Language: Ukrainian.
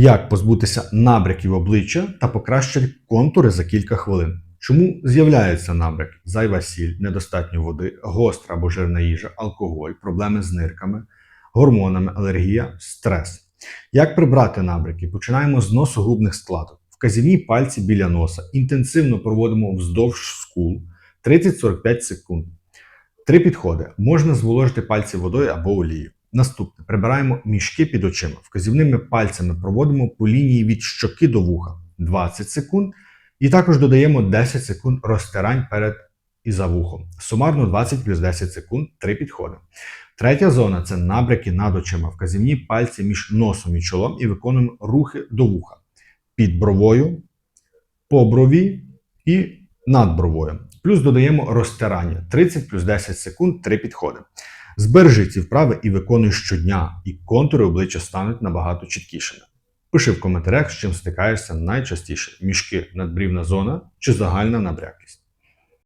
Як позбутися набряків обличчя та покращити контури за кілька хвилин? Чому з'являються набряки? Зайва сіль, недостатньо води, гостра або жирна їжа, алкоголь, проблеми з нирками, гормонами, алергія, стрес. Як прибрати набряки? Починаємо з носогубних складок. Вказівні пальці біля носа. Інтенсивно проводимо вздовж скул 30-45 секунд. Три підходи. Можна зволожити пальці водою або олією. Наступне прибираємо мішки під очима. Вказівними пальцями проводимо по лінії від щоки до вуха 20 секунд. І також додаємо 10 секунд розтирань перед і за вухом. Сумарно 20 плюс 10 секунд, три підходи. Третя зона це набряки над очима. Вказівні пальці між носом і чолом і виконуємо рухи до вуха під бровою, по брові і над бровою. Плюс додаємо розтирання 30 плюс 10 секунд, три підходи. Збережи ці вправи і виконуй щодня, і контури обличчя стануть набагато чіткішими. Пиши в коментарях, з чим стикаєшся найчастіше: мішки, надбрівна зона чи загальна набрякість.